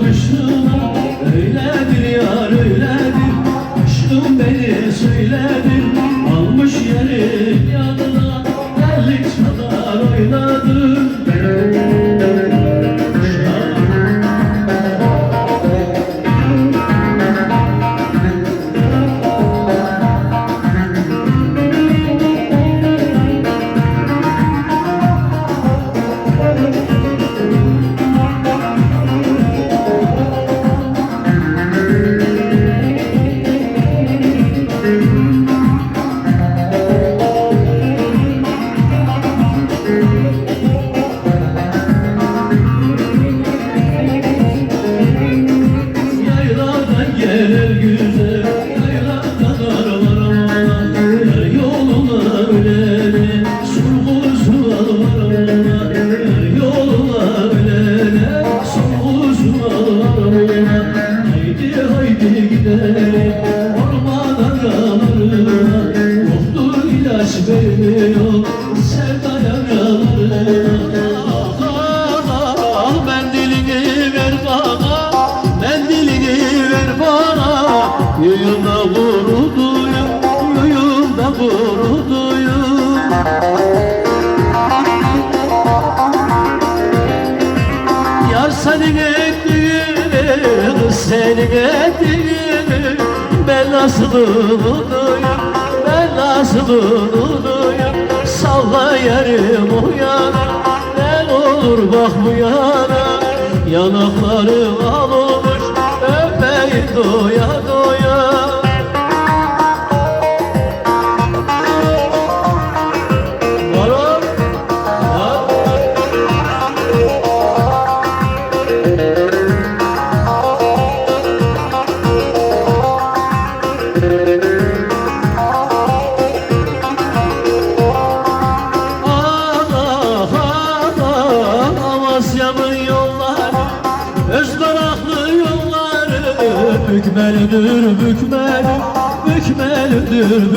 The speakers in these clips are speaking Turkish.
Karıştım Unutayım Ben nasıl unutayım Salla yerim uyanır Ne olur bak bu yana. Yanakları almış Öpeyin doya doya Ah ah ah Özdaraklı yolları Bükmelidir bükmeli Bükmelidir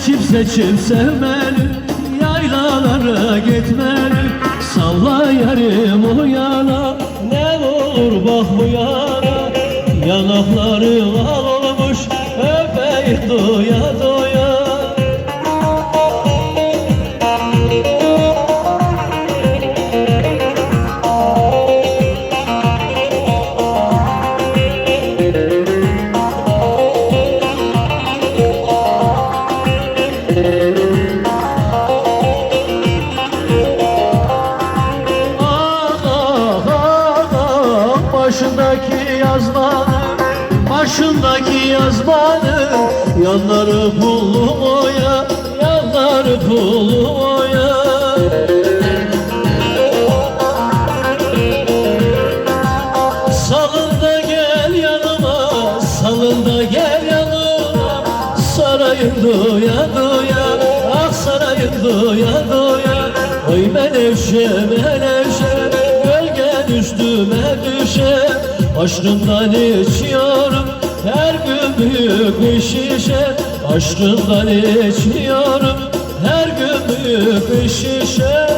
Seçip seçip sevmeli Yaylalara gitmeli. Salla yarim o yana Ne olur bak bu yana. Yanakları al olmuş Öpeyin doya doya Aşkından içiyorum? Her gün büyük bir şişe. Aşkından içiyorum? Her gün büyük bir şişe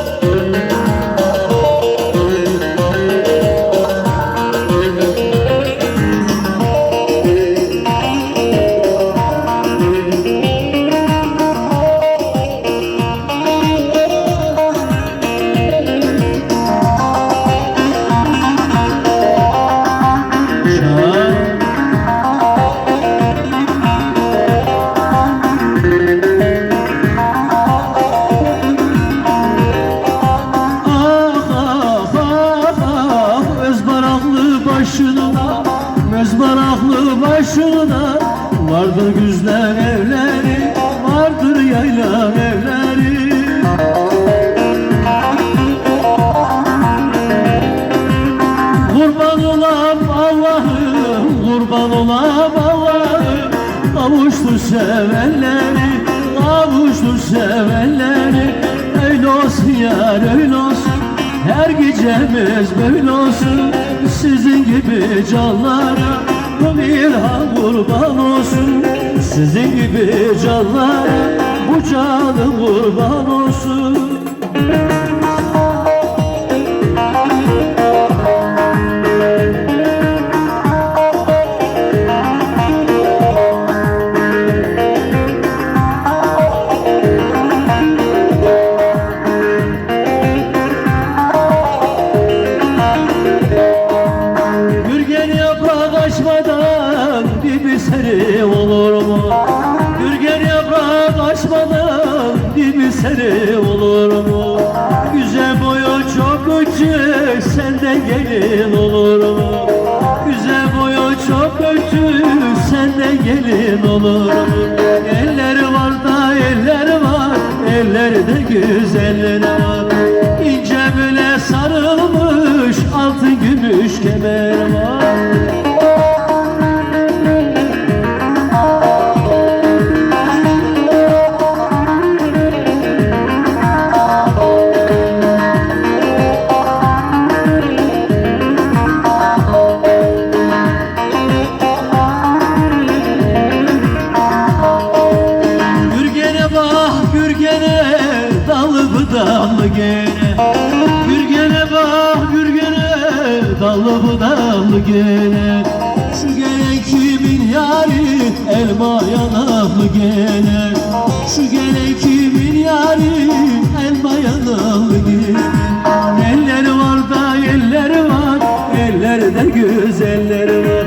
gecemiz böyle olsun Sizin gibi canlara Bu ilham kurban olsun. Sizin gibi canlara Bu canım kurban olsun eseri olur mu? Güzel boyu çok açık sende gelin olur mu? Güzel boyu çok açık sende gelin olur mu? Elleri var da elleri var ellerde güzelleri var İnce bile sarılmış altın gümüş kemer var budaklı gene Gürgene bak gürgene dalı budaklı gene. Şu gene kimin yari elma yanaklı gene. Şu gene kimin yari elma yanaklı gene. Eller var da eller var ellerde güzeller var.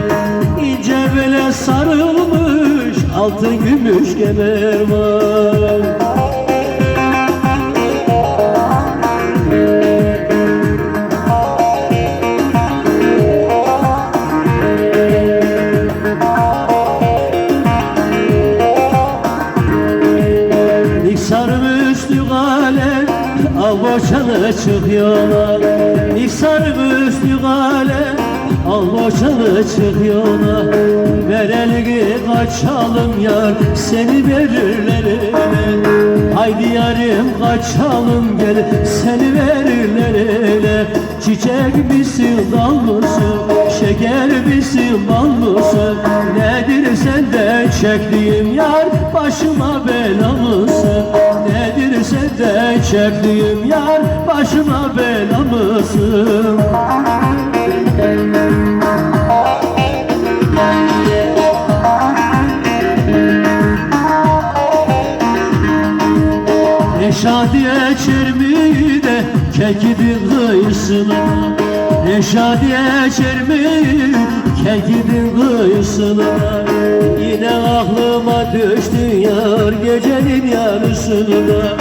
İnce bele sarılmış altın gümüş kemer var gale Al boşanı çıkıyorlar Niksar üstü gale. Al boşanı çıkıyorlar Ver elini kaçalım yar. Seni verirler ele Haydi yarim kaçalım gel. Seni verirler ele Çiçek misin dal mısın Şeker misin bal mısın Nedir senden çektiğim yar? Başıma bela mısın? Nedir senden çektiğim yar? Başıma bela mısın? Reşadiye çermide kekidin kıyısına Reşadiye çermide kekidin kıyısına Yine aklıma düştün yar gecenin yarısında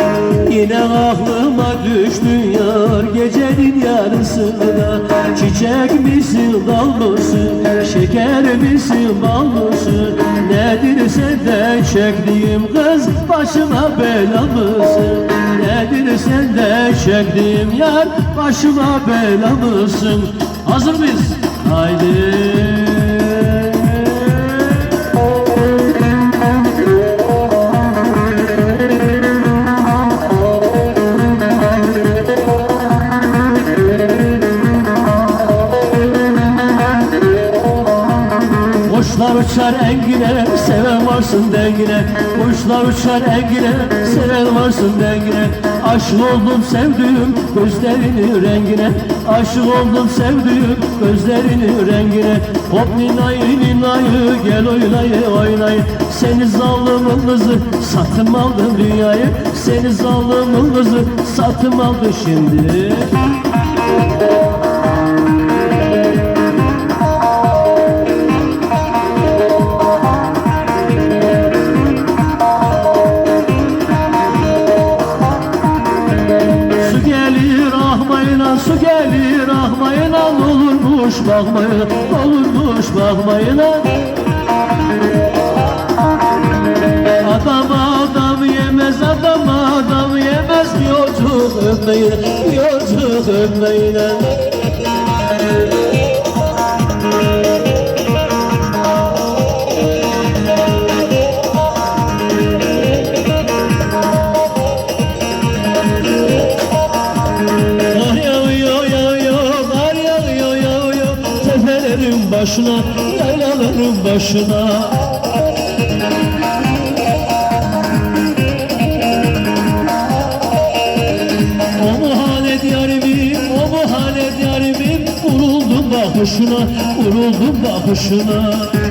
Yine aklıma düştün yar gecenin yarısında Çiçek misin dal mısın? Şeker misin bal mısın? Nedir senden çektiğim kız? Başıma bela mısın? Nedir senden çektiğim yar başıma bela mısın Hazır mıyız? Haydi Kuşlar uçar engine, varsın dengine Kuşlar uçar engine, seven varsın dengine. Aşık oldum sevdiğim gözlerinin rengine Aşık oldum sevdiğim gözlerinin rengine. Hop ninayı ninayı gel oynayı oynayı. Seni zalımın kızı satım aldım dünyayı Seni zalımın kızı satım aldı şimdi bakmayın olurmuş bakmayın Adam adam yemez adam adam yemez. Yolcuk öpmeyin yolcuk öpmeyin başına, yaylaların başına. O muhanet yarimim, o muhanet yarimim Vuruldum bakışına, vuruldum bakışına Ben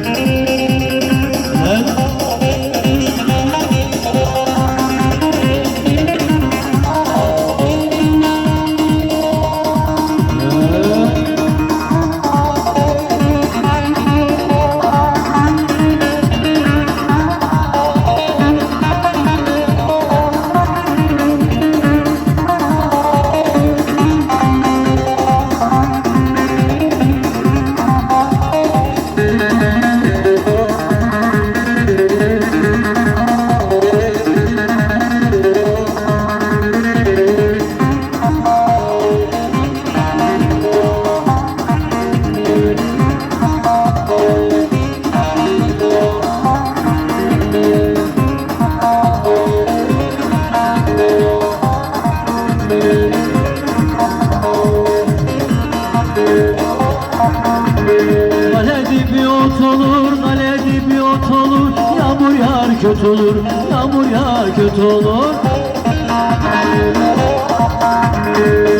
kötü olur, yağmur yağar kötü olur.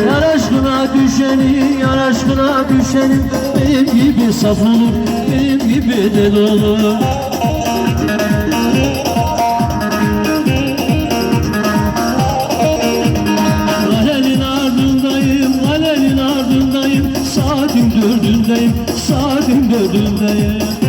Yar aşkına düşeni, yar aşkına düşeni Benim gibi saf olur, benim gibi deli olur. Kalenin ardındayım, kalenin ardındayım Saatin dördündeyim, saatin dördündeyim